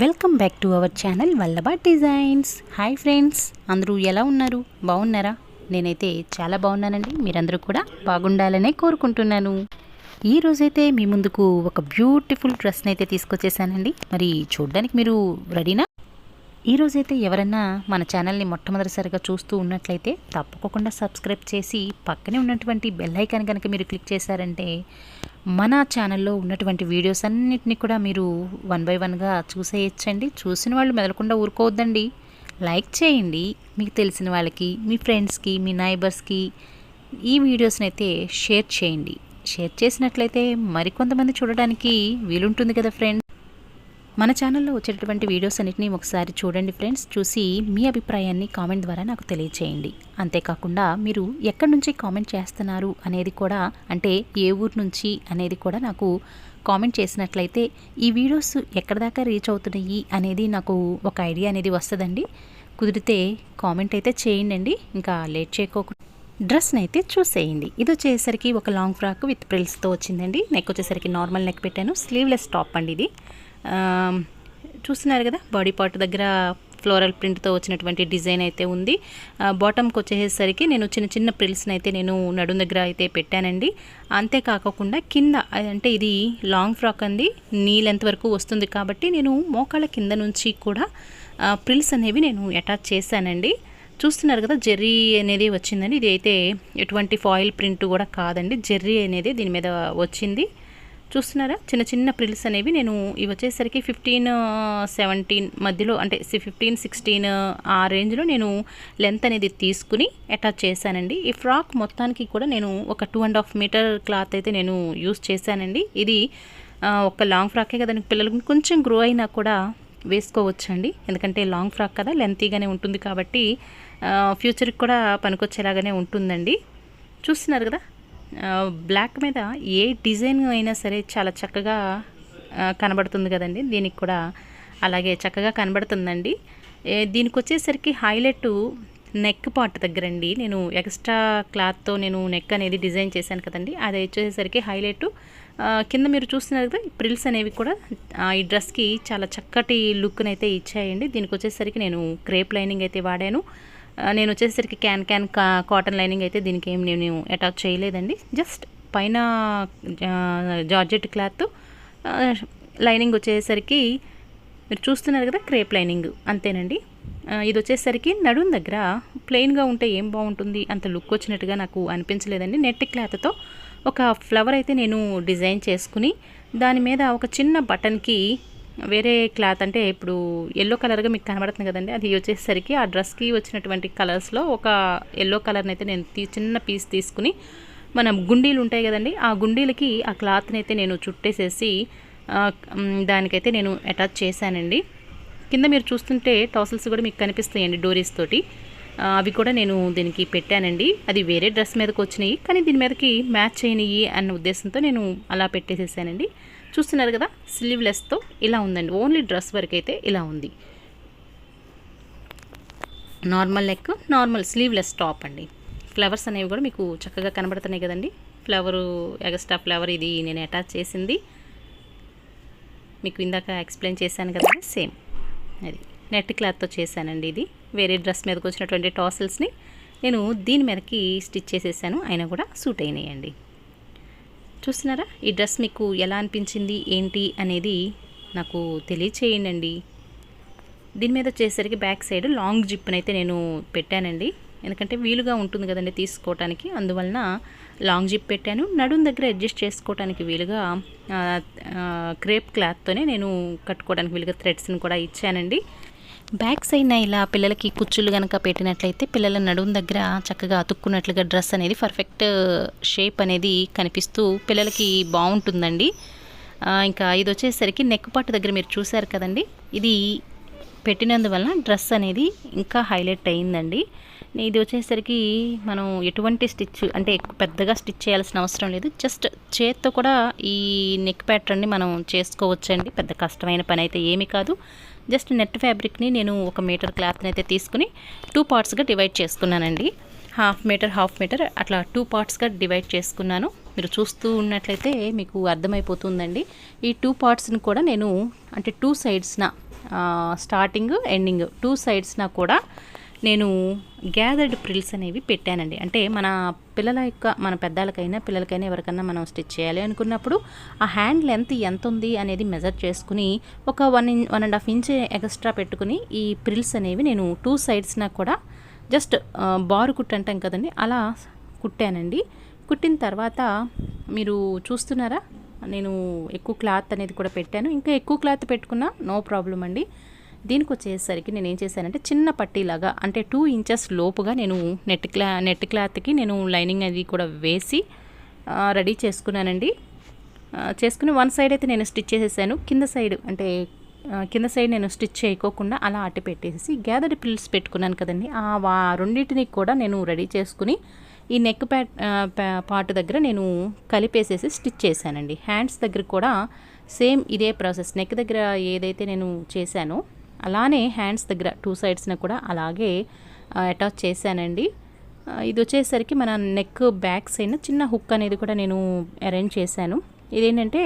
Welcome back to our channel Vallabha Designs. Hi friends అందరూ ఎలా ఉన్నారు? బాగున్నారా? నేనైతే చాలా బాగున్నానండి. మీరందరూ కూడా బాగుండాలనే కోరుకుంటున్నాను. ఈ రోజైతే మీ ముందుకు ఒక బ్యూటిఫుల్ డ్రెస్ని అయితే తీసుకొచ్చేసానండి. మరి చూడ్డానికి మీరు రెడీనా ఈ రోజైతే ఎవరన్నా మన ఛానల్ని మొట్టమొదటిసారిగా చూస్తూ ఉన్నట్లయితే తప్పకుండా సబ్స్క్రైబ్ చేసి పక్కనే ఉన్నటువంటి బెల్ ఐకాన్ కనుక మీరు క్లిక్ చేశారంటే మన ఛానల్లో ఉన్నటువంటి వీడియోస్ అన్నిటిని కూడా మీరు వన్ బై వన్గా చూసేయచ్చండి. చూసిన వాళ్ళు మెదలకుండా ఊరుకోవద్దండి. లైక్ చేయండి. మీకు తెలిసిన వాళ్ళకి మీ ఫ్రెండ్స్కి మీ నైబర్స్కి ఈ వీడియోస్ని అయితే షేర్ చేయండి. షేర్ చేసినట్లయితే మరికొంతమంది చూడడానికి వీలుంటుంది కదా ఫ్రెండ్స్ మన ఛానల్లో వచ్చేటటువంటి వీడియోస్ అన్నిటిని ఒకసారి చూడండి ఫ్రెండ్స్ చూసి మీ అభిప్రాయాన్ని కామెంట్ ద్వారా నాకు తెలియచేయండి. అంతేకాకుండా మీరు ఎక్కడి నుంచి కామెంట్ చేస్తున్నారు అనేది కూడా అంటే ఏ ఊరు నుంచి అనేది కూడా నాకు కామెంట్ చేసినట్లయితే ఈ వీడియోస్ ఎక్కడి దాకా రీచ్ అవుతున్నాయి అనేది నాకు ఒక ఐడియా అనేది వస్తుందండి. కుదిరితే కామెంట్ అయితే చేయండి ఇంకా లేట్ చేయకోకుండా డ్రెస్ని అయితే చూసేయండి. ఇది వచ్చేసరికి ఒక లాంగ్ ఫ్రాక్ విత్ ప్రిల్స్తో వచ్చిందండి. నెక్ వచ్చేసరికి నార్మల్ నెక్ పెట్టాను. స్లీవ్లెస్ టాప్ అండి ఇది. చూస్తున్నారు కదా బాడీ పార్ట్ దగ్గర ఫ్లోరల్ ప్రింట్తో వచ్చినటువంటి డిజైన్ అయితే ఉంది. బాటమ్కి వచ్చేసరికి నేను చిన్న చిన్న ప్రిల్స్ని అయితే నేను నడుం దగ్గర అయితే పెట్టానండి. అంతేకాకుండా కింద అంటే ఇది లాంగ్ ఫ్రాక్ అంది నీ లెంత్ వరకు వస్తుంది కాబట్టి నేను మోకాళ్ళ కింద నుంచి కూడా ప్రిల్స్ అనేవి నేను అటాచ్ చేశానండి. చూస్తున్నారు కదా జెర్రీ అనేది వచ్చిందండి. ఇది అయితే ఎటువంటి ఫాయిల్ ప్రింట్ కూడా కాదండి. జెర్రీ అనేది దీని మీద వచ్చింది. చూస్తున్నారా? చిన్న చిన్న ప్రిల్స్ అనేవి నేను ఇవి వచ్చేసరికి ఫిఫ్టీన్ సెవెంటీన్ uh, మధ్యలో అంటే ఫిఫ్టీన్ సిక్స్టీన్ uh, ఆ రేంజ్లో నేను లెంత్ అనేది తీసుకుని అటాచ్ చేశానండి. ఈ ఫ్రాక్ మొత్తానికి కూడా నేను ఒక two and half metre cloth అయితే నేను యూస్ చేశానండి. ఇది ఒక లాంగ్ ఫ్రాకే కదండి పిల్లలకు కొంచెం గ్రో అయినా కూడా వేసుకోవచ్చండి. ఎందుకంటే లాంగ్ ఫ్రాక్ కదా లెంతీగానే ఉంటుంది కాబట్టి ఫ్యూచర్కి కూడా పనికొచ్చేలాగానే ఉంటుందండి. చూస్తున్నారు కదా? బ్లాక్ మీద ఏ డిజైన్ అయినా సరే చాలా చక్కగా కనబడుతుంది కదండి. దీనికి కూడా అలాగే చక్కగా కనబడుతుందండి. దీనికి వచ్చేసరికి హైలైట్ నెక్ పార్ట్ దగ్గర అండి నేను ఎక్స్ట్రా క్లాత్తో నేను నెక్ అనేది డిజైన్ చేశాను కదండి. అది వచ్చేసరికి హైలైట్. కింద మీరు చూస్తున్నారు కదా ప్రిల్స్ అనేవి కూడా ఈ డ్రెస్కి చాలా చక్కటి లుక్ని అయితే ఇచ్చాయండి. దీనికి వచ్చేసరికి నేను క్రేప్ లైనింగ్ అయితే వాడాను. నేను వచ్చేసరికి క్యాన్ క్యాన్ కాటన్ లైనింగ్ అయితే దీనికి ఏం నేను అటాచ్ చేయలేదండి. జస్ట్ పైన జార్జెట్ క్లాత్ లైనింగ్ వచ్చేసరికి మీరు చూస్తున్నారు కదా క్రేప్ లైనింగ్ అంతేనండి. ఇది వచ్చేసరికి నడుం దగ్గర ప్లెయిన్గా ఉంటే ఏం బాగుంటుంది అంత లుక్ వచ్చినట్టుగా నాకు అనిపించలేదండి. నెట్ క్లాత్తో ఒక ఫ్లవర్ అయితే నేను డిజైన్ చేసుకుని దాని మీద ఒక చిన్న బటన్కి వేరే క్లాత్ అంటే ఇప్పుడు ఎల్లో కలర్గా మీకు కనబడుతుంది కదండి అది వచ్చేసరికి ఆ డ్రెస్కి వచ్చినటువంటి కలర్స్లో ఒక ఎల్లో కలర్ని అయితే నేను తీ- చిన్న పీస్ తీసుకుని మనం గుండీలు ఉంటాయి కదండి ఆ గుండీలకి ఆ క్లాత్ని అయితే నేను చుట్టేసేసి దానికైతే నేను అటాచ్ చేశానండి. కింద మీరు చూస్తుంటే టాసల్స్ కూడా మీకు కనిపిస్తాయండి డోరీస్ తోటి. అవి కూడా నేను దీనికి పెట్టానండి. అది వేరే డ్రెస్ మీదకి వచ్చినాయి కానీ దీని మీదకి మ్యాచ్ అయినాయి అన్న ఉద్దేశంతో నేను అలా పెట్టేసేసానండి. చూస్తున్నారు కదా స్లీవ్లెస్తో ఇలా ఉందండి. ఓన్లీ డ్రెస్ వరకు అయితే ఇలా ఉంది. Normal neck normal sleeveless top అండి. ఫ్లవర్స్ అనేవి కూడా మీకు చక్కగా కనబడుతున్నాయి కదండి. ఫ్లవరు ఎగస్ట్రా ఫ్లవర్ ఇది నేను అటాచ్ చేసింది. మీకు ఇందాక ఎక్స్ప్లెయిన్ చేశాను కదా సేమ్ అది నెట్ క్లాత్తో చేశానండి ఇది. వేరే డ్రెస్ మీదకి వచ్చినటువంటి టాసిల్స్ని నేను దీని మీదకి స్టిచ్ చేసేసాను. అయినా కూడా సూట్ అయినాయండి. చూస్తున్నారా? ఈ డ్రెస్ మీకు ఎలా అనిపించింది? ఏంటి? అనేది నాకు తెలియచేయండి దీని మీద వచ్చేసరికి బ్యాక్ సైడ్ లాంగ్ జిప్ని అయితే నేను పెట్టానండి. ఎందుకంటే వీలుగా ఉంటుంది కదండి తీసుకోవటానికి. అందువలన లాంగ్ జిప్ పెట్టాను. నడుం దగ్గర అడ్జస్ట్ చేసుకోవడానికి వీలుగా క్రేప్ క్లాత్తోనే నేను కట్టుకోవడానికి వీలుగా థ్రెడ్స్ని కూడా ఇచ్చానండి. బ్యాక్ సైడ్న ఇలా పిల్లలకి కుచ్చులు కనుక పెట్టినట్లయితే పిల్లల నడుం దగ్గర చక్కగా అతుక్కున్నట్లుగా డ్రెస్ అనేది పర్ఫెక్ట్ షేప్ అనేది కనిపిస్తూ పిల్లలకి బాగుంటుందండి. ఇంకా ఇది వచ్చేసరికి నెక్ పార్ట్ దగ్గర మీరు చూసారు కదండి. ఇది పెట్టినందువల్ల డ్రెస్ అనేది ఇంకా హైలైట్ అయిందండి. ఇది వచ్చేసరికి మనం ఎటువంటి స్టిచ్ అంటే పెద్దగా స్టిచ్ చేయాల్సిన అవసరం లేదు. జస్ట్ చేత్తో కూడా ఈ నెక్ ప్యాటర్న్ని మనం చేసుకోవచ్చండి. పెద్ద కష్టమైన పని అయితే ఏమీ కాదు. జస్ట్ నెట్ ఫ్యాబ్రిక్ని నేను ఒక మీటర్ క్లాత్ని అయితే తీసుకుని టూ పార్ట్స్గా డివైడ్ చేసుకున్నానండి. హాఫ్ మీటర్ హాఫ్ మీటర్ అట్లా టూ పార్ట్స్గా డివైడ్ చేసుకున్నాను. మీరు చూస్తూ ఉన్నట్లయితే మీకు అర్థమైపోతుందండి. ఈ టూ పార్ట్స్ని కూడా నేను అంటే టూ సైడ్స్న స్టార్టింగ్ ఎండింగ్ టూ సైడ్స్న కూడా నేను గ్యాదర్డ్ ప్రిల్స్ అనేవి పెట్టానండి. అంటే మన పిల్లల యొక్క మన పెద్దలకైనా పిల్లలకైనా ఎవరికైనా మనం స్టిచ్ చేయాలి అనుకున్నప్పుడు ఆ హ్యాండ్ లెంత్ ఎంత ఉంది అనేది మెజర్ చేసుకుని ఒక one in one and half inch extra పెట్టుకుని ఈ ప్రిల్స్ అనేవి నేను టూ సైడ్స్న కూడా జస్ట్ బారు కుట్టు అంటాం కదండి అలా కుట్టానండి. కుట్టిన తర్వాత మీరు చూస్తున్నారా? నేను ఎక్కువ క్లాత్ అనేది కూడా పెట్టాను. ఇంకా ఎక్కువ క్లాత్ పెట్టుకున్నా నో ప్రాబ్లం అండి. దీనికి వచ్చేసరికి నేను ఏం చేశానంటే చిన్న పట్టీలాగా అంటే టూ ఇంచెస్ లోపుగా నేను నెట్ క్లా నెట్ క్లాత్కి నేను లైనింగ్ అది కూడా వేసి రెడీ చేసుకున్నానండి. చేసుకుని వన్ సైడ్ అయితే నేను స్టిచ్ చేసేసాను. కింద సైడ్ అంటే కింద సైడ్ నేను స్టిచ్ చేయకోకుండా అలా అట్టి పెట్టేసి గ్యాదర్డ్ పిల్స్ పెట్టుకున్నాను కదండి. ఆ వా రెండింటిని కూడా నేను రెడీ చేసుకుని ఈ నెక్ ప్యాట్ పార్ట్ దగ్గర నేను కలిపేసేసి స్టిచ్ చేశానండి. హ్యాండ్స్ దగ్గర కూడా సేమ్ ఇదే ప్రాసెస్ నెక్ దగ్గర ఏదైతే నేను చేశానో అలానే హ్యాండ్స్ దగ్గర టూ సైడ్స్ని కూడా అలాగే అటాచ్ చేశానండి. ఇది వచ్చేసరికి మన నెక్ బ్యాక్ సైడ్ చిన్న హుక్ అనేది కూడా నేను అరేంజ్ చేశాను. ఇదేంటంటే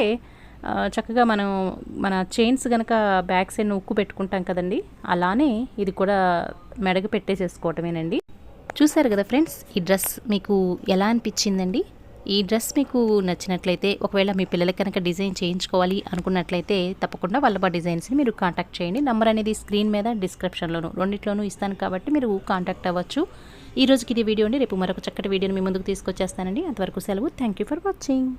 చక్కగా మనం మన చైన్స్ కనుక బ్యాక్ సైడ్ ఉక్కు పెట్టుకుంటాం కదండి అలానే ఇది కూడా మెడగ పెట్టేసేసుకోవటమేనండి. చూసారు కదా ఫ్రెండ్స్ ఈ డ్రెస్ మీకు ఎలా అనిపించిందండి? ఈ డ్రెస్ మీకు నచ్చినట్లయితే ఒకవేళ మీ పిల్లలకి కనుక డిజైన్ చేయించుకోవాలి అనుకున్నట్లయితే తప్పకుండా వల్లభ డిజైన్స్ని మీరు కాంటాక్ట్ చేయండి. నెంబర్ అనేది స్క్రీన్ మీద డిస్క్రిప్షన్లోను రెండిట్లోనూ ఇస్తాను కాబట్టి మీరు కాంటాక్ట్ అవ్వచ్చు. ఈ రోజుకి ఇది వీడియో అండి. రేపు మరొక చక్కటి వీడియోని మీ ముందుకు తీసుకొచ్చేస్తానండి. అంతవరకు సెలవు. Thank you for watching